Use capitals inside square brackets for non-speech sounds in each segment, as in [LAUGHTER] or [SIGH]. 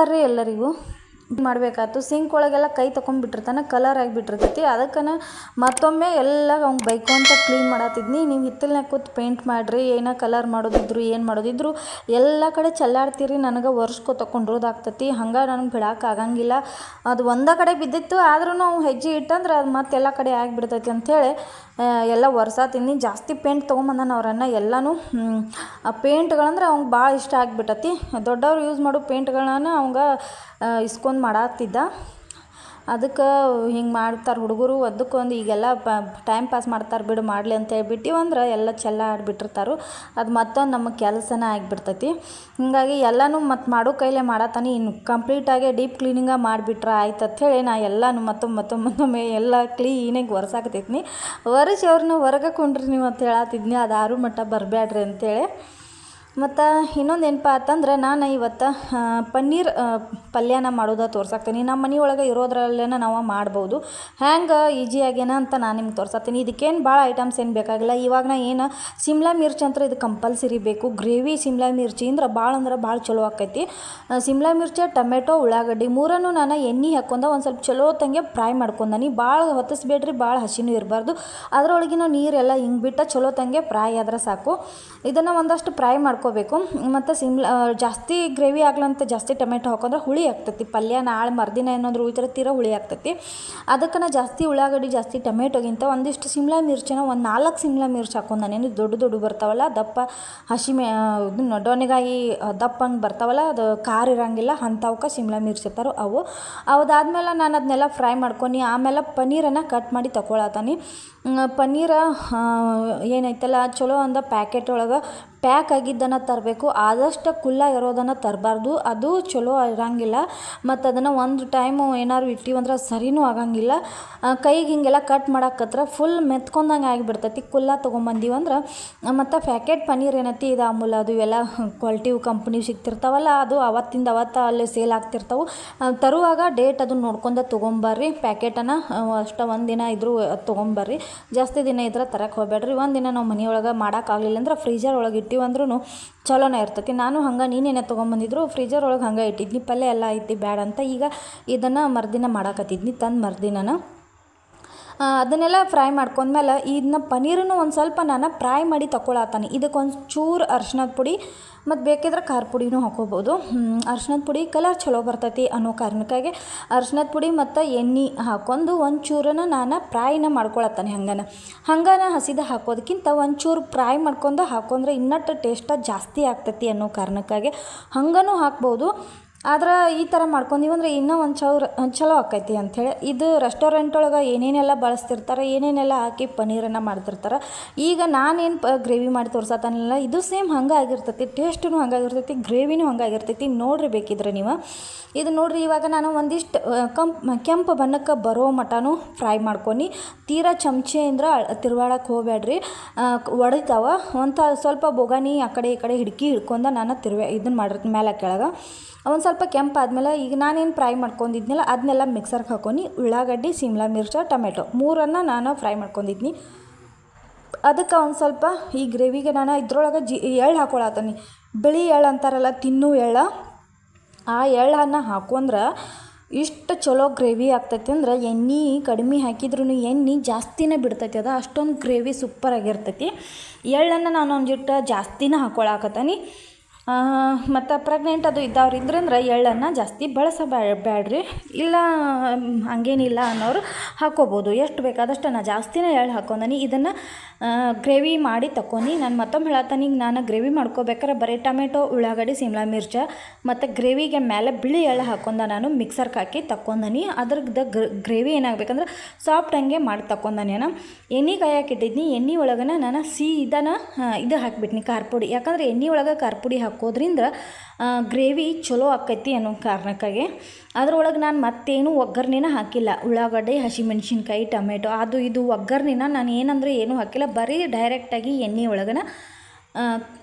ನಮಸ್ಕಾರ ರೀ ಎಲ್ಲರಿಗೂ. ಮಾಡಬೇಕಾಯ್ತು. ಸಿಂಕ್ ಒಳಗೆಲ್ಲ ಕೈ ತೊಗೊಂಡ್ಬಿಟ್ಟಿರ್ತಾನೆ ಕಲರ್ ಆಗಿಬಿಟ್ಟಿರ್ತೈತಿ. ಅದಕ್ಕನ ಮತ್ತೊಮ್ಮೆ ಎಲ್ಲ ಅವ್ನು ಅಂತ ಕ್ಲೀನ್ ಮಾಡತ್ತಿದ್ನಿ ನೀವು ಹಿತ್ತಲ್ನಾಗ ಕೂತು ಪೇಂಟ್ ಮಾಡಿರಿ, ಏನೋ ಕಲರ್ ಮಾಡೋದಿದ್ರು, ಏನು ಮಾಡೋದಿದ್ರು, ಎಲ್ಲ ಕಡೆ ಚಲ್ಲಾಡ್ತೀರಿ, ನನಗೆ ವರ್ಷಕ್ಕೂ ತೊಗೊಂಡಿರೋದಾಗ್ತತಿ ಹಂಗೆ ನನಗೆ ಬಿಡಕ್ಕೆ ಆಗಂಗಿಲ್ಲ. ಅದು ಒಂದೇ ಕಡೆ ಬಿದ್ದಿತ್ತು ಆದ್ರೂ ಅವ್ನು ಹೆಜ್ಜೆ ಇಟ್ಟಂದ್ರೆ ಅದು ಮತ್ತೆಲ್ಲ ಕಡೆ ಆಗಿಬಿಡ್ತೈತಿ ಅಂಥೇಳಿ ಎಲ್ಲ ತಿನ್ನಿ ಜಾಸ್ತಿ ಪೇಂಟ್ ತೊಗೊಂಬಂದಾನ ಅವರನ್ನು ಎಲ್ಲನೂ. ಆ ಪೇಂಟ್ಗಳಂದ್ರೆ ಅವ್ನಿಗೆ ಭಾಳ ಇಷ್ಟ ಆಗಿಬಿಟ್ಟತಿ. ದೊಡ್ಡವ್ರು ಯೂಸ್ ಮಾಡೋ ಪೇಂಟ್ಗಳನ್ನ ಅವಂಗ ಇಸ್ಕೊಂಡು ಮಾಡತ್ತಿದ್ದ ಅದಕ್ಕೆ ಹಿಂಗೆ ಮಾಡ್ತಾರೆ ಹುಡುಗರು ಅದಕ್ಕೊಂದು ಈಗೆಲ್ಲ ಪ ಟೈಮ್ ಪಾಸ್ ಮಾಡ್ತಾರೆ ಬಿಡು ಮಾಡಲಿ ಅಂತ ಹೇಳ್ಬಿಟ್ಟು ಅಂದ್ರೆ ಎಲ್ಲ ಚೆಲ್ಲ ಆಡ್ಬಿಟ್ಟಿರ್ತಾರೆ. ಅದು ಮತ್ತೊಂದು ನಮಗೆ ಕೆಲಸನೇ ಆಗಿಬಿಡ್ತೈತಿ. ಹೀಗಾಗಿ ಎಲ್ಲನೂ ಮತ್ತು ಮಾಡೋ ಕೈಲೇ ಮಾಡತ್ತಾನೆ ಇನ್ನು ಕಂಪ್ಲೀಟಾಗಿ ಡೀಪ್ ಕ್ಲೀನಿಂಗಾಗಿ ಮಾಡಿಬಿಟ್ರೆ ಆಯ್ತು ಅಂಥೇಳಿ ನಾ ಎಲ್ಲನೂ ಮತ್ತೊಮ್ಮೆ ಮತ್ತೊಮ್ಮೆ ಮತ್ತೊಮ್ಮೆ ಎಲ್ಲ ಕ್ಲೀನಾಗಿ ಒರೆಸಾಕತ್ತೈತ್ನಿ ಒರೆಸಿ ಅವ್ರನ್ನ ಹೊರಗೆ ಕೊಂಡ್ರಿ ನೀವು ಅಂತ ಹೇಳತ್ತಿದ್ನಿ ಅದು ಆರು ಮಟ್ಟ ಬರಬೇಡ್ರಿ ಅಂತೇಳಿ. ಮತ್ತು ಇನ್ನೊಂದು ಏನಪ್ಪ ಆತಂದ್ರೆ ನಾನು ಇವತ್ತು ಪನ್ನೀರ್ ಪಲ್ಯನ ಮಾಡೋದ ತೋರ್ಸಾಕ್ತೀನಿ. ನಮ್ಮ ಮನೆ ಒಳಗೆ ಇರೋದ್ರಲ್ಲೇ ನಾವು ಮಾಡ್ಬೋದು. ಹ್ಯಾಂಗೆ ಈಜಿಯಾಗೇನ ಅಂತ ನಾನು ನಿಮ್ಗೆ ತೋರ್ಸತ್ತೀನಿ ಇದಕ್ಕೇನು ಭಾಳ ಐಟಮ್ಸ್ ಏನು ಬೇಕಾಗಿಲ್ಲ. ಇವಾಗ ನಾ ಏನು, ಸಿಮ್ಲಾ ಮಿರ್ಚಿ ಅಂತ ಇದು ಕಂಪಲ್ಸರಿ ಬೇಕು. ಗ್ರೇವಿ ಸಿಮ್ಲಾ ಮಿರ್ಚಿ ಅಂದ್ರೆ ಭಾಳ ಅಂದ್ರೆ ಭಾಳ ಚಲೋ ಆಕೈತಿ. ಸಿಮ್ಲಾ ಮಿರ್ಚಿ, ಟೊಮೆಟೊ, ಉಳ್ಳಾಗಡ್ಡಿ ಮೂರನ್ನು ನಾನು ಎಣ್ಣೆ ಹಾಕ್ಕೊಂಡ ಒಂದು ಸ್ವಲ್ಪ ಚಲೋ ತಂಗೆ ಫ್ರೈ ಮಾಡ್ಕೊಂಡನಿ. ಭಾಳ ಹೊತ್ತಿಸ್ಬೇಡ್ರಿ ಭಾಳ ಹಸಿನೂ ಇರಬಾರ್ದು. ಅದರೊಳಗಿನ ನೀರೆಲ್ಲ ಹಿಂಗೆ ಬಿಟ್ಟ ಚಲೋ ತಂಗೆ ಫ್ರೈ ಆದ್ರೆ ಸಾಕು. ಇದನ್ನು ಒಂದಷ್ಟು ಫ್ರೈ ಮಾಡ್ಕೋಬೇಕು. ಮತ್ತು ಸಿಮ್ಲ ಜಾಸ್ತಿ ಗ್ರೇವಿ ಆಗ್ಲಂತ ಜಾಸ್ತಿ ಟೊಮೆಟೊ ಹಾಕೊಂಡ್ರೆ ಹುಳಿ ಆಗ್ತೈತಿ. ಪಲ್ಯ, ನಾಳೆ, ಮರ್ದಿನ ಏನಾದರೂ ಉಳಿದ್ರೆ ತೀರ ಹುಳಿ ಆಗ್ತೈತಿ. ಅದಕ್ಕೆ ನಾ ಜಾಸ್ತಿ ಉಳ್ಳಾಗಡ್ಡಿ, ಜಾಸ್ತಿ ಟೊಮೆಟೊಗಿಂತ ಒಂದಿಷ್ಟು ಸಿಮ್ಲಾ ಮಿರ್ಚಿನ ಒಂದು ನಾಲ್ಕು ಸಿಮ್ಲಾ ಮಿರ್ಚಿ ಹಾಕೊಂಡನೇನು ದೊಡ್ಡ ದೊಡ್ಡ ಬರ್ತಾವಲ್ಲ, ದಪ್ಪ ಹಸಿ ಮೆ ಇದನ್ನ ಡೊಣೆಗಾಯಿ ದಪ್ಪಂಗೆ ಬರ್ತಾವಲ್ಲ, ಅದು ಖಾರ ಇರಂಗಿಲ್ಲ ಅಂಥವಕ್ಕೆ ಸಿಮ್ಲಾ ಮಿರ್ಚಿ ಇರ್ತಾರೋ ಅವು. ಅದಾದ್ಮೇಲೆ ನಾನು ಅದನ್ನೆಲ್ಲ ಫ್ರೈ ಮಾಡ್ಕೊಂಡು ಆಮೇಲೆ ಪನ್ನೀರನ್ನು ಕಟ್ ಮಾಡಿ ತಗೊಳತಾನೆ ಪನ್ನೀರ ಏನೈತಲ್ಲ, ಚಲೋ ಅಂದ ಪ್ಯಾಕೆಟ್ ಒಳಗೆ ಪ್ಯಾಕ್ ಆಗಿದ್ದನ್ನು ತರಬೇಕು. ಆದಷ್ಟು ಕುಲ್ಲ ಇರೋದನ್ನು ತರಬಾರ್ದು. ಅದು ಚಲೋ ಇರಂಗಿಲ್ಲ ಮತ್ತು ಅದನ್ನು ಒಂದು ಟೈಮು ಏನಾದ್ರು ಇಟ್ಟಿವಂದ್ರೆ ಸರಿನೂ ಆಗಂಗಿಲ್ಲ. ಕೈಗೆ ಹಿಂಗೆಲ್ಲ ಕಟ್ ಮಾಡಾಕತ್ರ ಫುಲ್ ಮೆತ್ಕೊಂಡಂಗೆ ಆಗಿಬಿಡ್ತೈತಿ. ಕುಲ್ಲ ತೊಗೊಂಬಂದೀವಂದ್ರೆ ಮತ್ತು ಪ್ಯಾಕೆಟ್ ಪನ್ನೀರ್ ಏನೈತಿ, ಇದು ಆಮೂಲ ಅದು ಎಲ್ಲ ಕ್ವಾಲಿಟಿ ಕಂಪ್ನಿ ಸಿಗ್ತಿರ್ತಾವಲ್ಲ, ಅದು ಅವತ್ತಿಂದ ಅವತ್ತು ಅಲ್ಲಿ ಸೇಲ್ ಆಗ್ತಿರ್ತಾವೆ. ತರುವಾಗ ಡೇಟ್ ಅದನ್ನ ನೋಡ್ಕೊಂಡೆ ತೊಗೊಂಬರ್ರಿ. ಪ್ಯಾಕೆಟನ್ನು ಅಷ್ಟು ಒಂದು ದಿನ ಇದ್ರೂ ತೊಗೊಂಬರ್ರಿ. ಜಾಸ್ತಿ ದಿನ ಇದ್ರೆ ತರಕ್ಕೆ ಹೋಗ್ಬೇಡ್ರಿ. ಒಂದು ದಿನ ನಾವು ಮನೆಯೊಳಗೆ ಮಾಡೋಕ್ಕಾಗಲಿಲ್ಲ ಅಂದ್ರೆ ಫ್ರೀಜರ್ ಒಳಗೆ ಇಟ್ಟಿವಂದ್ರೂ ಚಲೋನೇ ಇರ್ತೈತಿ. ನಾನು ಹಂಗೆ ನೀನೇನೇ ತೊಗೊಂಬಂದಿದ್ರು ಫ್ರೀಜರ್ ಒಳಗೆ ಹಂಗೆ ಇಟ್ಟಿದ್ನಿ. ಪಲ್ಯ ಎಲ್ಲ ಐತಿ, ಬ್ಯಾಡ ಅಂತ ಈಗ ಇದನ್ನು ಮರುದಿನ ಮಾಡಾಕತ್ತಿದ್ನಿ, ತಂದು ಮರುದಿನನ. ಅದನ್ನೆಲ್ಲ ಫ್ರೈ ಮಾಡ್ಕೊಂಡ್ಮೇಲೆ ಇದನ್ನ ಪನ್ನೀರನ್ನು ಒಂದು ಸ್ವಲ್ಪ ನಾನು ಫ್ರೈ ಮಾಡಿ ತಗೊಳತ್ತಾನೆ ಇದಕ್ಕೆ ಒಂದು ಚೂರು ಅರ್ಶಿನದ ಪುಡಿ, ಮತ್ತು ಬೇಕಿದ್ರೆ ಖಾರ ಪುಡಿನೂ ಹಾಕೋಬೋದು ಅರ್ಶಿನದ ಪುಡಿ ಕಲರ್ ಚಲೋ ಬರ್ತೈತಿ ಅನ್ನೋ ಕಾರಣಕ್ಕಾಗಿ ಅರ್ಶಿನದ ಪುಡಿ ಮತ್ತು ಎಣ್ಣೆ ಹಾಕೊಂಡು ಒಂದು ಚೂರನ್ನು ನಾನು ಫ್ರೈನ ಮಾಡ್ಕೊಳತ್ತಾನೆ ಹಂಗನ. ಹಂಗನ ಹಸಿದ ಹಾಕೋದಕ್ಕಿಂತ ಒಂದು ಚೂರು ಫ್ರೈ ಮಾಡ್ಕೊಂಡು ಹಾಕೊಂಡ್ರೆ ಇನ್ನಟ್ಟು ಟೇಸ್ಟ ಜಾಸ್ತಿ ಆಗ್ತೈತಿ ಅನ್ನೋ ಕಾರಣಕ್ಕಾಗಿ ಹಂಗನೂ ಹಾಕ್ಬೋದು. ಆದ್ರೆ ಈ ಥರ ಮಾಡ್ಕೊಂಡಿವಂದ್ರೆ ಇನ್ನೂ ಒಂದು ಚೌರ ಚಲೋ ಆಕೈತಿ ಅಂಥೇಳಿ ಇದು ರೆಸ್ಟೋರೆಂಟ್ ಒಳಗೆ ಏನೇನೆಲ್ಲ ಬಳಸ್ತಿರ್ತಾರೆ, ಏನೇನೆಲ್ಲ ಹಾಕಿ ಪನ್ನೀರನ್ನು ಮಾಡ್ತಿರ್ತಾರೆ. ಈಗ ನಾನೇನು ಪ ಗ್ರೇವಿ ಮಾಡಿ ತೋರ್ಸತ್ತಾನಲ್ಲ ಇದು ಸೇಮ್ ಹಂಗೆ ಆಗಿರ್ತೈತಿ ಟೇಸ್ಟೂ ಹಂಗಾಗಿರ್ತೈತಿ ಗ್ರೇವಿನೂ ಹಂಗಾಗಿರ್ತೈತಿ ನೋಡ್ರಿ ಬೇಕಿದ್ರೆ ನೀವು. ಇದು ನೋಡ್ರಿ ಇವಾಗ ನಾನು ಒಂದಿಷ್ಟು ಕಂಪ್, ಕೆಂಪು ಬಣ್ಣಕ್ಕೆ ಬರೋ ಮಟನೂ ಫ್ರೈ ಮಾಡ್ಕೊಂಡು ತೀರಾ ಚಮಚೆಯಿಂದ ತಿರುವಾಡಕ್ಕೆ ಹೋಗ್ಬೇಡ್ರಿ ಒಡಿತಾವ ಒಂಥ ಸ್ವಲ್ಪ ಬೊಗಾನಿ ಆ ಕಡೆ ಈ ಕಡೆ ಹಿಡ್ಕಿ ಹಿಡ್ಕೊಂಡ ನಾನು ತಿರುವೆ ಇದನ್ನು ಮಾಡಿರ್ತೀನಿ ಮೇಲೆ ಕೆಳಗೆ. ಒಂದು ಸ್ವಲ್ಪ ಕೆಂಪು ಆದಮೇಲೆ ಈಗ ನಾನೇನು ಫ್ರೈ ಮಾಡ್ಕೊಂಡಿದ್ನಲ್ಲ ಅದನ್ನೆಲ್ಲ ಮಿಕ್ಸರ್ಗೆ ಹಾಕೊಂಡು ಉಳ್ಳಾಗಡ್ಡಿ, ಸಿಮ್ಲಾ, ಮಿರ್ಚ, ಟೊಮೆಟೊ ಮೂರನ್ನು ನಾನು ಫ್ರೈ ಮಾಡ್ಕೊಂಡಿದ್ನಿ. ಅದಕ್ಕೆ ಒಂದು ಸ್ವಲ್ಪ ಈ ಗ್ರೇವಿಗೆ ನಾನು ಇದ್ರೊಳಗೆ ಜಿ ಎಳ್ಳು ಹಾಕೊಳತ್ತೀನಿ ಬಿಳಿ ಎಳ್ಳು ಅಂತಾರಲ್ಲ, ತಿನ್ನು ಎಳ್ಳು ಆ ಎಳ್ಳನ್ನು ಹಾಕೊಂಡ್ರೆ ಇಷ್ಟು ಚಲೋ ಗ್ರೇವಿ ಆಗ್ತೈತಿ ಅಂದ್ರೆ ಎಣ್ಣೆ ಕಡಿಮೆ ಹಾಕಿದ್ರೂ ಎಣ್ಣೆ ಜಾಸ್ತಿನೇ ಬಿಡ್ತೈತಿ ಅದು. ಅಷ್ಟೊಂದು ಗ್ರೇವಿ ಸೂಪರ್ ಆಗಿರ್ತೈತಿ. ಎಳ್ಳನ್ನು ನಾನು ಒಂದಿಟ್ಟು ಜಾಸ್ತಿನೇ ಹಾಕೊಳಕತ್ತೀನಿ. ಮತ್ತು ಪ್ರೆಗ್ನೆಂಟ್ ಅದು ಇದ್ದವ್ರು ಇದ್ರಂದ್ರೆ ಎಳ್ಳನ್ನು ಜಾಸ್ತಿ ಬಳಸಬ್ಯಾಡ್ರಿ ಇಲ್ಲ ಹಂಗೇನಿಲ್ಲ ಅನ್ನೋರು ಹಾಕ್ಕೋಬೋದು ಎಷ್ಟು ಬೇಕಾದಷ್ಟು ನಾನು ಜಾಸ್ತಿನೇ ಎಳ್ಳು ಹಾಕೊಂಡನಿ ಇದನ್ನು ಗ್ರೇವಿ ಮಾಡಿ ತಕೊಂಡು ನಾನು ಮತ್ತೊಮ್ಮೆ ಹೇಳತ್ತಾನೆ, ಈಗ ನಾನು ಗ್ರೇವಿ ಮಾಡ್ಕೋಬೇಕಾರೆ ಬರೀ ಟೊಮೆಟೊ, ಉಳ್ಳಾಗಡ್ಡಿ, ಸಿಮ್ಲಾ ಮಿರ್ಚ, ಮತ್ತು ಗ್ರೇವಿಗೆ ಮೇಲೆ ಬಿಳಿ ಎಳ್ಳು ಹಾಕೊಂಡ ನಾನು ಮಿಕ್ಸರ್ಗೆ ಹಾಕಿ ತಕೊಂಡನಿ ಅದ್ರದ್ದು ಗ್ರೇವಿ ಏನಾಗಬೇಕಂದ್ರೆ ಸಾಫ್ಟ್ ಹಂಗೆ ಮಾಡಿ ತಕೊಂಡನಿ ನಾನು. ಎಣ್ಣೆ ಕಾಯಕ್ಕೆ ಇಟ್ಟಿದ್ನಿ. ಎಣ್ಣೆ ಒಳಗನ ನಾನು ಸೀದನ ಇದು ಹಾಕ್ಬಿಟ್ನಿ, ಖಾರ ಪುಡಿ. ಯಾಕಂದ್ರೆ ಎಣ್ಣೆ ಒಳಗೆ ಖಾರ ಪುಡಿ ಹಾಕೋದ್ರಿಂದ ಗ್ರೇವಿ ಚಲೋ ಆಕೈತಿ ಅನ್ನೋ ಕಾರಣಕ್ಕಾಗಿ. ಅದರೊಳಗೆ ನಾನು ಮತ್ತೇನು ಒಗ್ಗರಣೆನ ಹಾಕಿಲ್ಲ. ಉಳ್ಳಾಗಡ್ಡೆ, ಹಸಿಮೆಣ್ಸಿನ್ಕಾಯಿ, ಟೊಮೆಟೊ, ಅದು ಇದು ಒಗ್ಗರಣೆನ ನಾನು ಏನಂದರೆ ಏನೂ ಹಾಕಿಲ್ಲ. ಬರೀ ಡೈರೆಕ್ಟಾಗಿ ಎಣ್ಣೆ ಒಳಗನ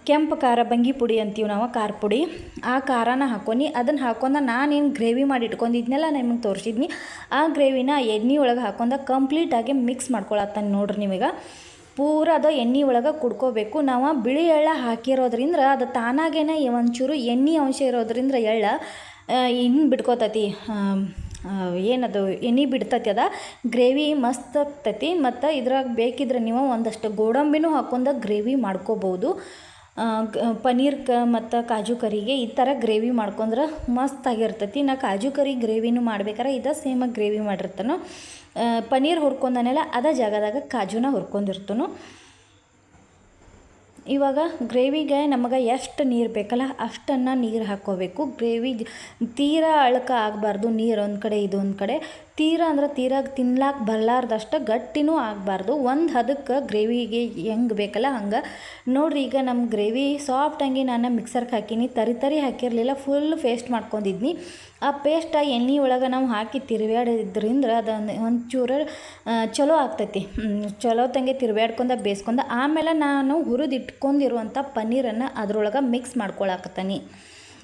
ಕೆಂಪು ಖಾರ ಬಂಗಿ ಪುಡಿ ಅಂತೀವಿ ನಾವು, ಖಾರ ಪುಡಿ. ಆ ಖಾರನ ಹಾಕೊಂಡು ಅದನ್ನು ಹಾಕೊಂಡ ನಾನೇನು ಗ್ರೇವಿ ಮಾಡಿ ಇಟ್ಕೊಂಡಿದ್ನೆಲ್ಲ ನಿಮಗೆ ತೋರಿಸಿದ್ನಿ, ಆ ಗ್ರೇವಿನ ಎಣ್ಣೆ ಒಳಗೆ ಹಾಕೊಂಡ ಕಂಪ್ಲೀಟಾಗಿ ಮಿಕ್ಸ್ ಮಾಡ್ಕೊಳತ್ತಾನೆ ನೋಡ್ರಿ ನಿಮಗೆ ಪೂರ ಅದು ಎಣ್ಣೆ ಒಳಗೆ ಕುಡ್ಕೋಬೇಕು. ನಾವು ಬಿಳಿ ಎಳ್ಳ ಹಾಕಿರೋದ್ರಿಂದ ಅದು ತಾನಾಗೇನೆ ಒಂಚೂರು ಎಣ್ಣೆ ಅಂಶ ಇರೋದ್ರಿಂದ ಎಳ್ಳ ಇನ್ನು ಬಿಡ್ಕೋತೈತಿ ಏನದು, ಎಣ್ಣೆ ಬಿಡ್ತತಿ ಅದ. ಗ್ರೇವಿ ಮಸ್ತ್ ಆಗ್ತೈತಿ. ಮತ್ತು ಇದ್ರಾಗ ಬೇಕಿದ್ರೆ ನೀವು ಒಂದಷ್ಟು ಗೋಡಂಬಿನೂ ಹಾಕೊಂಡು ಗ್ರೇವಿ ಮಾಡ್ಕೋಬೋದು ಆ, ಕ ಮತ್ತು ಕಾಜು ಕರಿಗೆ ಈ ಥರ ಗ್ರೇವಿ ಮಾಡ್ಕೊಂಡ್ರೆ ಮಸ್ತ್ ಆಗಿರ್ತೈತಿ ನಾ ಕಾಜು ಕರಿ ಗ್ರೇವಿನೂ ಮಾಡ್ಬೇಕಾರೆ ಇದ ಸೇಮಾಗಿ ಗ್ರೇವಿ ಮಾಡಿರ್ತಾನು. ಪನ್ನೀರ್ ಹುರ್ಕೊಂಡನೆಲ್ಲ ಅದೇ ಜಾಗದಾಗ ಕಾಜುನ ಹುರ್ಕೊಂಡಿರ್ತಾನು. ಇವಾಗ ಗ್ರೇವಿಗೆ ನಮಗೆ ಎಷ್ಟು ನೀರು ಬೇಕಲ್ಲ ಅಷ್ಟನ್ನು ನೀರು ಹಾಕ್ಕೋಬೇಕು ಗ್ರೇವಿ ತೀರಾ ಅಳ್ಕ ಆಗಬಾರ್ದು ನೀರು ಒಂದು ಕಡೆ ಇದೊಂದು ಕಡೆ. ತೀರಾ ಅಂದ್ರೆ ತೀರಾಗ ತಿನ್ಲಾಕ ಬರಲಾರ್ದಷ್ಟು ಗಟ್ಟಿನೂ ಆಗಬಾರ್ದು. ಒಂದು ಹದಕ್ಕೆ ಗ್ರೇವಿಗೆ ಹೆಂಗೆ ಬೇಕಲ್ಲ ಹಂಗೆ. ನೋಡ್ರಿ ಈಗ ನಮ್ಮ ಗ್ರೇವಿ ಸಾಫ್ಟ್ ಹಂಗೆ ನಾನು ಮಿಕ್ಸರ್ಗೆ ಹಾಕೀನಿ, ತರಿ ತರಿ ಹಾಕಿರಲಿಲ್ಲ, ಫುಲ್ ಪೇಸ್ಟ್ ಮಾಡ್ಕೊಂಡಿದ್ನಿ. ಆ ಪೇಸ್ಟ್ ಎಣ್ಣೆ ಒಳಗೆ ನಾವು ಹಾಕಿ ತಿರುವ್ಯಾಡಿದ್ರಿಂದ ಅದು ಒಂಚೂರು ಚಲೋ ಆಗ್ತೈತಿ. ಚಲೋ ತಂಗೆ ತಿರುವ್ಯಾಡ್ಕೊಂಡ ಬೇಯಿಸ್ಕೊಂಡ ಆಮೇಲೆ ನಾನು ಹುರಿದಿಟ್ಕೊಂಡಿರುವಂಥ ಪನ್ನೀರನ್ನು ಅದರೊಳಗೆ ಮಿಕ್ಸ್ ಮಾಡ್ಕೊಳಕತ್ತೀನಿ.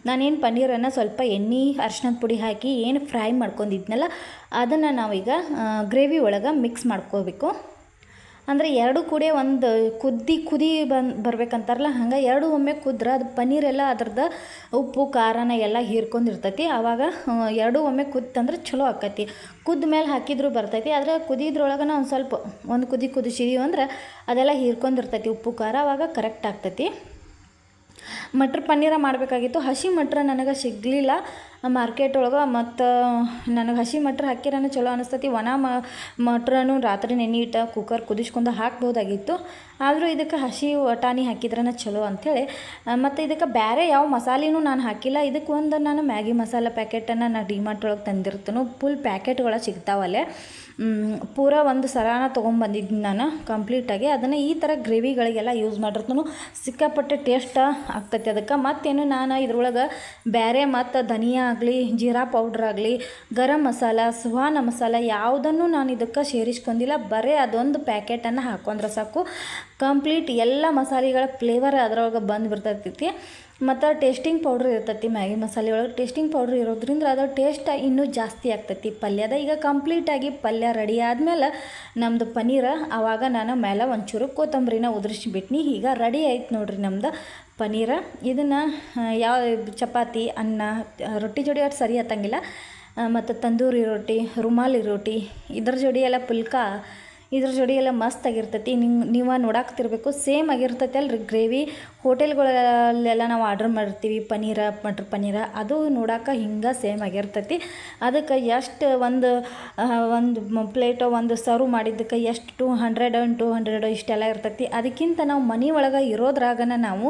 ನಾನೇನು ಪನ್ನೀರನ್ನು ಸ್ವಲ್ಪ ಎಣ್ಣೆ ಅರ್ಶಿನದ ಪುಡಿ ಹಾಕಿ ಏನು ಫ್ರೈ ಮಾಡ್ಕೊಂಡಿದ್ನಲ್ಲ, ಅದನ್ನು ನಾವೀಗ ಗ್ರೇವಿ ಒಳಗೆ ಮಿಕ್ಸ್ ಮಾಡ್ಕೋಬೇಕು. ಅಂದರೆ ಎರಡು ಕೂಡ ಒಂದು ಕುದ್ದಿ ಕುದಿ ಬಂದು ಬರ್ಬೇಕಂತಾರಲ್ಲ, ಹಂಗೆ ಎರಡು ಒಮ್ಮೆ ಕುದ್ರೆ ಅದು ಪನ್ನೀರೆಲ್ಲ ಅದ್ರದ್ದು ಉಪ್ಪು, ಖಾರನ ಎಲ್ಲ ಹೀರ್ಕೊಂಡಿರ್ತೈತಿ. ಆವಾಗ ಎರಡು ಒಮ್ಮೆ ಕುದ್ದಂದ್ರೆ ಚಲೋ ಆಕೈತಿ. ಕುದ್ದ ಮೇಲೆ ಹಾಕಿದ್ರು ಬರ್ತೈತಿ, ಆದರೆ ಕುದಿದ್ರೊಳಗೆ ಒಂದು ಸ್ವಲ್ಪ, ಒಂದು ಕುದಿ ಕುದಿಸಿದೀವಿ ಅಂದ್ರೆ ಅದೆಲ್ಲ ಹೀರ್ಕೊಂಡಿರ್ತೈತಿ ಉಪ್ಪು, ಖಾರ ಆವಾಗ ಕರೆಕ್ಟ್ ಆಗ್ತೈತಿ. ಮಟ್ರ್ ಪನ್ನೀರ ಮಾಡಬೇಕಾಗಿತ್ತು. ಹಸಿ ಮಟ್ರ ನನಗೆ ಸಿಗಲಿಲ್ಲ. ಮಾರ್ಕೆಟ್ ಒಳಗೆ ಮತ್ತು ನನಗೆ ಹಸಿ ಮಟ್ರ್ ಹಾಕಿರನ ಚಲೋ ಅನಿಸ್ತೈತಿ. ಒಣ ಮಟ್ರನು ರಾತ್ರಿ ನೆನೆ ಇಟ್ಟು ಕುಕ್ಕರ್ ಕುದಿಸ್ಕೊಂಡು ಹಾಕ್ಬೋದಾಗಿತ್ತು ಆದರೂ ಇದಕ್ಕೆ ಹಸಿ ವಟಾಣಿ ಹಾಕಿದ್ರನ ಚಲೋ ಅಂಥೇಳಿ ಮತ್ತು ಇದಕ್ಕೆ ಬೇರೆ ಯಾವ ಮಸಾಲೆನೂ ನಾನು ಹಾಕಿಲ್ಲ. ಇದಕ್ಕೆ ಒಂದು ನಾನು ಮ್ಯಾಗಿ ಮಸಾಲೆ ಪ್ಯಾಕೆಟನ್ನು ನಾನು ಡಿಮಾರ್ಟ್ ಒಳಗೆ ತಂದಿರ್ತೇನೆ. ಫುಲ್ ಪ್ಯಾಕೆಟ್ಗಳ ಸಿಗ್ತಾವಲ್ಲೇ. ಪೂರ ಒಂದು ಸರಾನ ತೊಗೊಂಬಂದಿದ್ದೀನಿ ನಾನು ಕಂಪ್ಲೀಟಾಗಿ ಅದನ್ನು ಈ ಥರ ಗ್ರೇವಿಗಳಿಗೆಲ್ಲ ಯೂಸ್ ಮಾಡಿರ್ತನು. ಸಿಕ್ಕಾಪಟ್ಟೆ ಟೇಸ್ಟ್ ಆಗ್ತೈತಿ ಅದಕ್ಕೆ. ಮತ್ತೇನು ನಾನು ಇದ್ರೊಳಗೆ ಬೇರೆ ಮತ್ತು ಧನಿಯಾ ಆಗಲಿ ಜೀರಾ ಪೌಡ್ರ್ ಆಗಲಿ ಗರಂ ಮಸಾಲ ಸುಹಾನ ಮಸಾಲ ಯಾವುದನ್ನು ನಾನು ಇದಕ್ಕೆ ಸೇರಿಸ್ಕೊಂಡಿಲ್ಲ. ಬರೀ ಅದೊಂದು ಪ್ಯಾಕೆಟನ್ನು ಹಾಕೊಂಡ್ರೆ ಸಾಕು. ಕಂಪ್ಲೀಟ್ ಎಲ್ಲ ಮಸಾಲೆಗಳ ಫ್ಲೇವರ್ ಅದರೊಳಗೆ ಬಂದು ಬಿಡ್ತೈತಿ. ಮತ್ತು ಟೇಸ್ಟಿಂಗ್ ಪೌಡ್ರ್ ಇರ್ತೈತಿ ಮ್ಯಾಗಿ ಮಸಾಲೆ ಒಳಗೆ ಟೇಸ್ಟಿಂಗ್ ಪೌಡ್ರ್ ಇರೋದ್ರಿಂದ ಅದರ ಟೇಸ್ಟ್ ಇನ್ನೂ ಜಾಸ್ತಿ ಆಗ್ತೈತಿ. ಪಲ್ಯದ ಈಗ ಕಂಪ್ಲೀಟಾಗಿ ಪಲ್ಯ ರೆಡಿ ಆದಮೇಲೆ ನಮ್ಮದು ಪನ್ನೀರ ಆವಾಗ ನಾನು ಮೇಲೆ ಒಂಚೂರು ಕೊತ್ತಂಬರಿನ ಉದುರಿಸ್ಬಿಟ್ನಿ. ಈಗ ರೆಡಿ ಆಯ್ತು ನೋಡ್ರಿ ನಮ್ದು ಪನ್ನೀರ ಇದನ್ನು ಯಾವ ಚಪಾತಿ, ಅನ್ನ, ರೊಟ್ಟಿ ಜೋಡಿ ಅಷ್ಟು ಸರಿ ಹತ್ತಂಗಿಲ್ಲ ಮತ್ತು ತಂದೂರಿ ರೊಟ್ಟಿ, ರುಮಾಲಿ ರೊಟ್ಟಿ, ಇದ್ರ ಜೋಡಿ ಎಲ್ಲ ಪುಲ್ಕ ಇದ್ರ ಜೋಡಿ ಎಲ್ಲ ಮಸ್ತ್ ಆಗಿರ್ತೈತಿ. ನಿಂಗೆ ನೀವು ನೋಡಾಕ್ತಿರ್ಬೇಕು ಸೇಮ್ ಆಗಿರ್ತೈತಿ ಅಲ್ರಿ ಗ್ರೇವಿ ಹೋಟೆಲ್ಗಳಲ್ಲೆಲ್ಲ ನಾವು ಆರ್ಡ್ರ್ ಮಾಡಿರ್ತೀವಿ. ಪನ್ನೀರ ಮಟ್ರ್ ಪನ್ನೀರ ಅದು ನೋಡಾಕ ಹಿಂಗೆ ಸೇಮ್ ಆಗಿರ್ತೈತಿ. ಅದಕ್ಕೆ ಎಷ್ಟು ಒಂದು ಒಂದು ಪ್ಲೇಟು ಒಂದು ಸರ್ವ್ ಮಾಡಿದ್ದಕ್ಕೆ ಎಷ್ಟು ಟೂ ಹಂಡ್ರೆಡ್ ಟು ಹಂಡ್ರೆಡ್ ಇಷ್ಟೆಲ್ಲ ಇರ್ತೈತಿ. ಅದಕ್ಕಿಂತ ನಾವು ಮನೆ ಒಳಗೆ ಇರೋದ್ರಾಗನ ನಾವು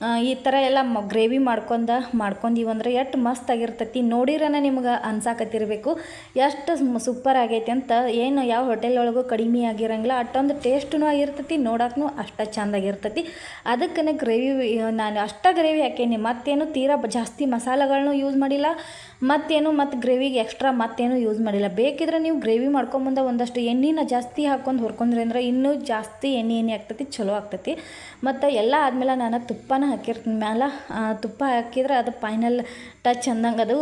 ಈ ಥರ ಎಲ್ಲ ಮ ಗ್ರೇವಿ ಮಾಡ್ಕೊಂಡ, ಮಾಡ್ಕೊಂಡೀವಿ ಅಂದ್ರೆ ಎಷ್ಟು ಮಸ್ತ್ ಆಗಿರ್ತೈತಿ. ನೋಡಿರನ ನಿಮ್ಗೆ ಅನ್ಸಾಕತ್ತಿರಬೇಕು. ಎಷ್ಟು ಸೂಪರ್ ಆಗೈತಿ ಅಂತ ಏನು ಯಾವ ಹೋಟೆಲ್ ಒಳಗೂ ಕಡಿಮೆ ಆಗಿರಂಗಿಲ್ಲ. ಅಷ್ಟೊಂದು ಟೇಸ್ಟೂ ಆಗಿರ್ತೈತಿ ನೋಡೋಕ್ಕೂ ಅಷ್ಟ ಚಂದಾಗಿರ್ತೈತಿ ಅದಕ್ಕೆ ಗ್ರೇವಿ ನಾನು ಅಷ್ಟ ಗ್ರೇವಿ ಹಾಕೇನಿ. ಮತ್ತೇನು ತೀರಾ ಜಾಸ್ತಿ ಮಸಾಲೆಗಳನ್ನೂ ಯೂಸ್ ಮಾಡಿಲ್ಲ. ಮತ್ತೇನು ಮತ್ತು ಗ್ರೇವಿಗೆ ಎಕ್ಸ್ಟ್ರಾ ಮತ್ತೇನು ಯೂಸ್ ಮಾಡಿಲ್ಲ. ಬೇಕಿದ್ರೆ ನೀವು ಗ್ರೇವಿ ಮಾಡ್ಕೊಂಬಂದ ಒಂದಷ್ಟು ಎಣ್ಣೆನ ಜಾಸ್ತಿ ಹಾಕ್ಕೊಂಡು ಹುರ್ಕೊಂಡ್ರಿ ಅಂದ್ರೆ ಇನ್ನೂ ಜಾಸ್ತಿ ಎಣ್ಣೆ ಎಣ್ಣೆ ಆಗ್ತೈತಿ, ಚಲೋ ಆಗ್ತೈತಿ. ಮತ್ತು ಎಲ್ಲ ಆದಮೇಲೆ ನಾನು ತುಪ್ಪನ ಹಾಕಿರ್ತೀನಿ. ಮ್ಯಾಲ ತುಪ್ಪ ಹಾಕಿದ್ರೆ ಅದು ಫೈನಲ್ ಟಚ್ ಅಂದಂಗೆ ಅದು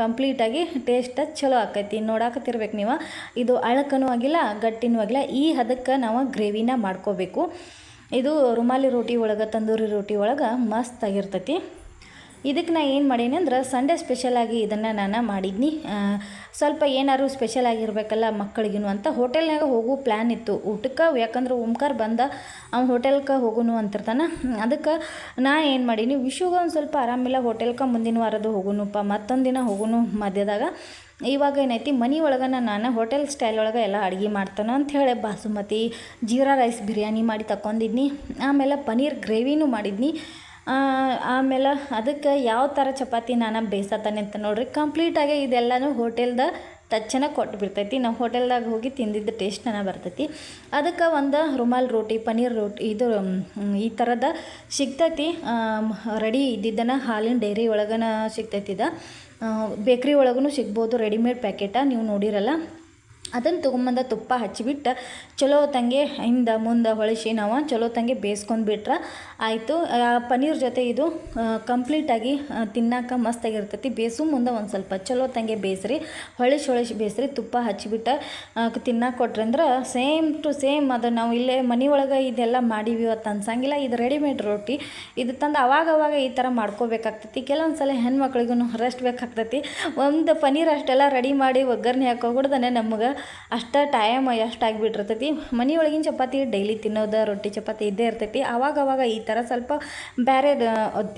ಕಂಪ್ಲೀಟಾಗಿ ಟೇಸ್ಟ್ ಚಲೋ ಆಕೈತಿ. ನೋಡಾಕತ್ತಿರ್ಬೇಕು ನೀವು. ಇದು ಅಳಕನೂ ಆಗಿಲ್ಲ, ಗಟ್ಟಿನೂ ಆಗಿಲ್ಲ. ಈ ಹದಕ್ಕೆ ನಾವು ಗ್ರೇವಿನ ಮಾಡ್ಕೋಬೇಕು. ಇದು ರುಮಾಲಿ ರೋಟಿ ಒಳಗೆ, ತಂದೂರಿ ರೋಟಿ ಒಳಗೆ ಮಸ್ತ್ ಆಗಿರ್ತೈತಿ. ಇದಕ್ಕೆ ನಾ ಏನು ಮಾಡೀನಿ ಅಂದ್ರೆ ಸಂಡೇ ಸ್ಪೆಷಲಾಗಿ ಇದನ್ನು ನಾನು ಮಾಡಿದ್ನಿ. ಸ್ವಲ್ಪ ಏನಾದ್ರು ಸ್ಪೆಷಲ್ ಆಗಿರಬೇಕಲ್ಲ ಮಕ್ಕಳಿಗೂ ಅಂತ ಹೋಟೆಲ್ನಾಗ ಹೋಗೋ ಪ್ಲ್ಯಾನ್ ಇತ್ತು. ಊಟಕ್ಕೆ ಯಾಕಂದ್ರೆ ಓಂಕಾರ ಬಂದ ಅವ್ನು ಹೋಟೆಲ್ಗೆ ಹೋಗುನು ಅಂತಿರ್ತಾನೆ. ಅದಕ್ಕೆ ನಾ ಏನು ಮಾಡೀನಿ, ವಿಶುಗೆ ಒಂದು ಸ್ವಲ್ಪ ಆರಾಮಿಲ್ಲ, ಹೋಟೆಲ್ಕ ಮುಂದಿನ ವಾರದ್ದು ಹೋಗುನುಪ್ಪ ಮತ್ತೊಂದು ದಿನ ಹೋಗುನು ಮಧ್ಯದಾಗ. ಇವಾಗ ಏನೈತಿ, ಮನೆ ಒಳಗೆ ನಾನು ಹೋಟೆಲ್ ಸ್ಟೈಲ್ ಒಳಗೆ ಎಲ್ಲ ಅಡುಗೆ ಮಾಡ್ತಾನೆ ಅಂತ ಹೇಳಿ ಬಾಸುಮತಿ ಜೀರಾ ರೈಸ್ ಬಿರಿಯಾನಿ ಮಾಡಿ ತಕೊಂಡಿದ್ನಿ ಆಮೇಲೆ ಪನ್ನೀರ್ ಗ್ರೇವಿನೂ ಮಾಡಿದ್ನಿ. ಆಮೇಲೆ ಅದಕ್ಕೆ ಯಾವ ಥರ ಚಪಾತಿ ನಾನು ಬೇಯಿಸತ್ತಾನೆ ಅಂತ ನೋಡ್ರಿ ಕಂಪ್ಲೀಟಾಗಿ ಇದೆಲ್ಲನೂ ಹೋಟೆಲ್ದ ಟಚ್ಚನ ಕೊಟ್ಟು ಬಿಡ್ತೈತಿ ನಾವು ಹೋಟೆಲ್ದಾಗ ಹೋಗಿ ತಿಂದಿದ್ದ ಟೇಸ್ಟ್ ನನಗೆ ಬರ್ತೈತಿ. ಅದಕ್ಕೆ ಒಂದು ರುಮಾಲ್ ರೋಟಿ, ಪನ್ನೀರ್ ರೋಟಿ, ಇದು ಈ ಥರದ ಸಿಗ್ತೈತಿ. ರೆಡಿ ಇದ್ದಿದ್ದನ್ನು ಹಾಲಿನ ಡೈರಿ ಒಳಗನ ಸಿಗ್ತೈತಿದ ಬೇಕ್ರಿ ಒಳಗೂ ಸಿಗ್ಬೋದು, ರೆಡಿಮೇಡ್ ಪ್ಯಾಕೆಟ, ನೀವು ನೋಡಿರಲ್ಲ. ಅದನ್ನು ತೊಗೊಂಬಂದ ತುಪ್ಪ ಹಚ್ಚಿಬಿಟ್ಟು, ಚಲೋ ತಂಗೆ, ಹಿಂದೆ ಮುಂದೆ ಹೊಳಿಸಿ ನಾವು, ಚಲೋ ತಂಗೆ ಬೇಯಿಸ್ಕೊಂಡು ಬಿಟ್ರೆ ಆಯಿತು ಪನ್ನೀರ್ ಜೊತೆ ಇದು ಕಂಪ್ಲೀಟಾಗಿ ತಿನ್ನಾಕ ಮಸ್ತಾಗಿರ್ತೈತಿ ಬೇಯಿಸು ಮುಂದೆ ಒಂದು ಸ್ವಲ್ಪ, ಚಲೋ ತಂಗೆ ಬೇಯಿಸ್ರಿ, ಹೊಳಿಸಿ ಹೊಳಿಸಿ ಬೇಯಿಸ್ರಿ, ತುಪ್ಪ ಹಚ್ಚಿಬಿಟ್ಟು ತಿನ್ನಕ್ಕೆ ಕೊಟ್ರಿ ಅಂದ್ರೆ ಸೇಮ್ ಟು ಸೇಮ್ ಅದು, ನಾವು ಇಲ್ಲೇ ಮನೆ ಒಳಗೆ ಇದೆಲ್ಲ ಮಾಡೀವಿ ಇವತ್ತು ಅನ್ಸಂಗಿಲ್ಲ, ಇದು ರೆಡಿಮೇಡ್ ರೊಟ್ಟಿ ಇದು ತಂದು ಅವಾಗ ಅವಾಗ ಈ ಥರ ಮಾಡ್ಕೋಬೇಕಾಗ್ತೈತಿ ಕೆಲವೊಂದು ಸಲ ಹೆಣ್ಮಕ್ಳಿಗೂ ಬೇಕಾಗ್ತೈತಿ, ಒಂದು ಪನ್ನೀರ್ ಅಷ್ಟೆಲ್ಲ ರೆಡಿ ಮಾಡಿ ಒಗ್ಗರಣೆ ಹಾಕೋಗ್ಬಿಡ್ದಾನೆ ನಮಗೆ ಅಷ್ಟು ಟೈಮ್ ಎಷ್ಟು ಆಗಿಬಿಟ್ಟಿರ್ತೈತಿ? ಮನೆ ಒಳಗಿನ ಚಪಾತಿ ಡೈಲಿ ತಿನ್ನೋದು ರೊಟ್ಟಿ ಚಪಾತಿ ಇದ್ದೇ ಇರ್ತೈತಿ. ಅವಾಗ ಅವಾಗ ಈ ಥರ ಸ್ವಲ್ಪ ಬೇರೆ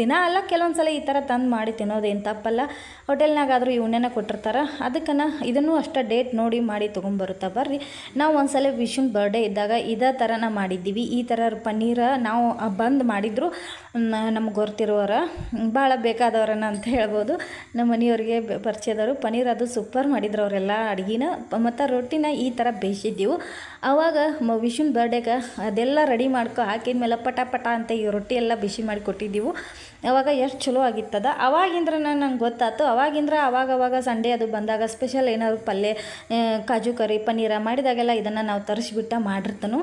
ದಿನ ಅಲ್ಲ ಕೆಲವೊಂದು ಸಲ ಈ ಥರ ತಂದು ಮಾಡಿ ತಿನ್ನೋದು ಏನು ತಪ್ಪಲ್ಲ. ಹೋಟೆಲ್ನಾಗಾದರೂ ಇವನ್ನೇನ ಕೊಟ್ಟಿರ್ತಾರೆ. ಅದಕ್ಕನ ಇದನ್ನು ಅಷ್ಟು ಡೇಟ್ ನೋಡಿ ಮಾಡಿ ತೊಗೊಂಬರುತ್ತಾ ಬರ್ರಿ. ನಾವು ಒಂದ್ಸಲ ವಿಶುನ್ ಬರ್ಡೇ ಇದ್ದಾಗ ಇದೇ ಥರನ ಮಾಡಿದ್ದೀವಿ. ಈ ಥರ ಪನ್ನೀರ ನಾವು ಬಂದ್ ಮಾಡಿದ್ರು ನಮ್ಗೆ ಗೊತ್ತಿರೋರ ಭಾಳ ಬೇಕಾದವ್ರನ್ನ ಅಂತ ಹೇಳ್ಬೋದು. ನಮ್ಮ ಮನೆಯವ್ರಿಗೆ ಪರಿಚಯದವರು. ಪನ್ನೀರ್ ಅದು ಸೂಪರ್ ಮಾಡಿದ್ರು ಅವರೆಲ್ಲ ಅಡುಗೆನ. ಮತ್ತು ರೊಟ್ಟಿನ ಈ ಥರ ಬೇಯಿಸಿದ್ದೆವು. ಆವಾಗ ಮ, ವಿಶುನ್ ಬರ್ಡೇಗೆ ಅದೆಲ್ಲ ರೆಡಿ ಮಾಡ್ಕೊ, ಹಾಕಿದ್ಮೇಲೆ ಪಟ ಪಟ ಅಂತ ಈ ರೊಟ್ಟಿ ಎಲ್ಲ ಬಿಸಿ ಮಾಡಿ ಕೊಟ್ಟಿದ್ದೆವು. ಅವಾಗ ಎಷ್ಟು ಚಲೋ ಆಗಿತ್ತದ? ಅವಾಗಿಂದ್ರ ನಂಗೆ ಗೊತ್ತಾಯ್ತು ಅವಾಗಿಂದ್ರ ಅವಾಗ ಅವಾಗ ಸಂಡೇ ಅದು ಬಂದಾಗ ಸ್ಪೆಷಲ್ ಏನಾದ್ರು ಪಲ್ಯ ಕಾಜು ಕರಿ, ಪನ್ನೀರ ಮಾಡಿದಾಗೆಲ್ಲ ಇದನ್ನು ನಾವು ತರಿಸ್ಬಿಟ್ಟ ಮಾಡಿರ್ತನು.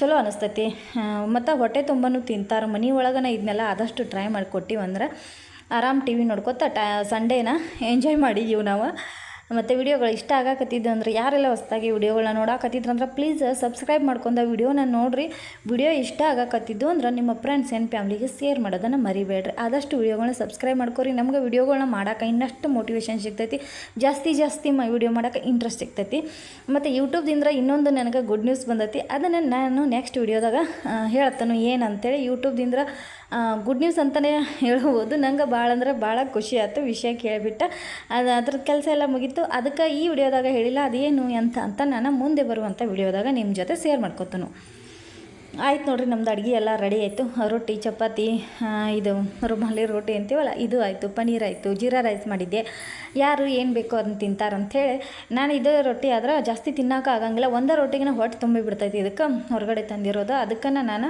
ಚಲೋ ಅನಿಸ್ತೈತಿ. ಮತ್ತು ಹೊಟ್ಟೆ ತುಂಬನೂ ತಿಂತಾರೆ. ಮನೆ ಒಳಗನ ಇದನ್ನೆಲ್ಲ ಆದಷ್ಟು ಟ್ರೈ ಮಾಡಿಕೊಟ್ಟಿವಂದ್ರೆ ಆರಾಮ್ ಟಿ ವಿ ನೋಡ್ಕೊತ ಟ ಸಂಡೇನ ಎಂಜಾಯ್ ಮಾಡಿದ್ದೀವಿ ನಾವು. ಮತ್ತು ವಿಡಿಯೋಗಳು ಇಷ್ಟ ಆಗಾಕತ್ತಿದ್ದು ಅಂದ್ರೆ ಯಾರೆಲ್ಲ ಹೊಸದಾಗಿ ವಿಡಿಯೋಗಳನ್ನ ನೋಡಾಕತ್ತಿದ್ರು ಅಂದ್ರೆ ಪ್ಲೀಸ್ ಸಬ್ಸ್ಕ್ರೈಬ್ ಮಾಡ್ಕೊಂಡ ವಿಡಿಯೋನ ನೋಡಿರಿ. ವಿಡಿಯೋ ಇಷ್ಟ ಆಗಕತ್ತಿದ್ದು ಅಂದ್ರೆ ನಿಮ್ಮ ಫ್ರೆಂಡ್ಸ್ ಆ್ಯಂಡ್ ಫ್ಯಾಮ್ಲಿಗೆ ಶೇರ್ ಮಾಡೋದನ್ನು ಮರಿಬೇಡ್ರಿ. ಆದಷ್ಟು ವಿಡಿಯೋಗಳನ್ನ ಸಬ್ಸ್ಕ್ರೈಬ್ ಮಾಡ್ಕೊರಿ. ನಮ್ಗೆ ವಿಡಿಯೋಗಳನ್ನ ಮಾಡೋಕೆ ಇನ್ನಷ್ಟು ಮೋಟಿವೇಶನ್ ಸಿಗ್ತೈತಿ. ಜಾಸ್ತಿ ಜಾಸ್ತಿ ಮ ವಿಡಿಯೋ ಮಾಡೋಕೆ ಇಂಟ್ರೆಸ್ಟ್ ಸಿಗ್ತೈತಿ. ಮತ್ತು ಯೂಟ್ಯೂಬ್ದಿಂದ ಇನ್ನೊಂದು ನನಗೆ ಗುಡ್ ನ್ಯೂಸ್ ಬಂದೈತಿ. ಅದನ್ನು ನಾನು ನೆಕ್ಸ್ಟ್ ವಿಡಿಯೋದಾಗ ಹೇಳ್ತಾನು ಅಂತೇಳಿ ಯೂಟ್ಯೂಬ್ದಿಂದ ಗುಡ್ ನ್ಯೂಸ್ ಅಂತಲೇ [LAUGHS] ಹೇಳ್ಬೋದು ನಂಗೆ ಭಾಳ ಅಂದ್ರೆ ಭಾಳ ಖುಷಿ ಆಯ್ತು ವಿಷಯ ಕೇಳಿಬಿಟ್ಟ. ಅದು ಅದ್ರ ಕೆಲಸ ಎಲ್ಲ ಮುಗೀತು. ಅದಕ್ಕೆ ಈ ವಿಡಿಯೋದಾಗ ಹೇಳಿಲ್ಲ, ಅದೇನು ಅಂತ ಅಂತ ನಾನು ಮುಂದೆ ಬರುವಂಥ ವಿಡಿಯೋದಾಗ ನಿಮ್ಮ ಜೊತೆ ಶೇರ್ ಮಾಡ್ಕೊತನು. ಆಯ್ತು ನೋಡ್ರಿ, ನಮ್ದು ಅಡುಗೆ ಎಲ್ಲ ರೆಡಿ ಆಯಿತು. ರೊಟ್ಟಿ ಚಪಾತಿ ಇದು ರುಮಾಲಿ ರೊಟ್ಟಿ ಅಂತೀವಲ್ಲ, ಇದು ಆಯಿತು ಪನ್ನೀರ್ ಆಯಿತು, ಜೀರಾ ರೈಸ್ ಮಾಡಿದ್ದೆ. ಯಾರು ಏನು ಬೇಕೋ ಅದನ್ನ ತಿಂತಾರಂಥೇಳಿ ನಾನು ಇದು ರೊಟ್ಟಿ ಆದ್ರೆ ಜಾಸ್ತಿ ತಿನ್ನೋಕೆ ಆಗಂಗಿಲ್ಲ. ಒಂದೇ ರೊಟ್ಟಿಗೆ ಹೊಟ್ಟೆ ತುಂಬಿಬಿಡ್ತೈತಿ ಇದಕ್ಕೆ. ಹೊರಗಡೆ ತಂದಿರೋದು ಅದಕ್ಕೆ ನಾನು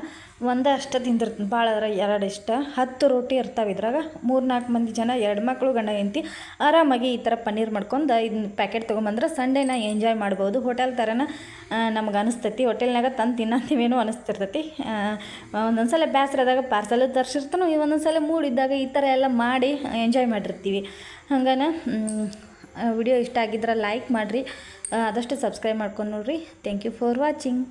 ಒಂದೇ ಅಷ್ಟು ತಿಂದಿರ್ತೀನಿ. ಭಾಳ ಅದ್ರ ಎರಡು ಇಷ್ಟ. ಹತ್ತು ರೊಟ್ಟಿ ಇರ್ತಾವೆ ಇದ್ರಾಗ. ಮೂರು ನಾಲ್ಕು ಮಂದಿ ಜನ, ಎರಡು ಮಕ್ಕಳು ಗಂಡ, ಹೆಂಡತಿ, ಆರಾಮಾಗಿ ಈ ಥರ ಪನ್ನೀರ್ ಮಾಡ್ಕೊಂಡು ಇದನ್ನ ಪ್ಯಾಕೆಟ್ ತೊಗೊಂಬಂದ್ರೆ ಸಂಡೇನ ಎಂಜಾಯ್ ಮಾಡ್ಬೋದು. ಹೋಟೆಲ್ ಥರನ ನಮ್ಗೆ ಅನಿಸ್ತೈತಿ. ಹೋಟೆಲ್ನಾಗ ತಂದು ತಿನ್ನತ್ತೀವೇನೋ ಅನಿಸ್ತಿರ್ತೈತಿ ಒಂದೊಂದು ಸಲ ಬೇಸ್ರದಾಗ ಪಾರ್ಸಲ್ ತರಿಸಿರ್ತಾನೋ ಒಂದೊಂದು ಸಲ ಮೂಡಿದ್ದಾಗ ಈ ಥರ ಎಲ್ಲ ಮಾಡಿ ಎಂಜಾಯ್ ಮಾಡಿರ್ತೀವಿ. ಹಂಗನ ವಿಡಿಯೋ ಇಷ್ಟ ಆಗಿದ್ರೆ ಲೈಕ್ ಮಾಡಿರಿ. ಆದಷ್ಟು ಸಬ್ಸ್ಕ್ರೈಬ್ ಮಾಡ್ಕೊಂಡು ನೋಡ್ರಿ. Thank you for watching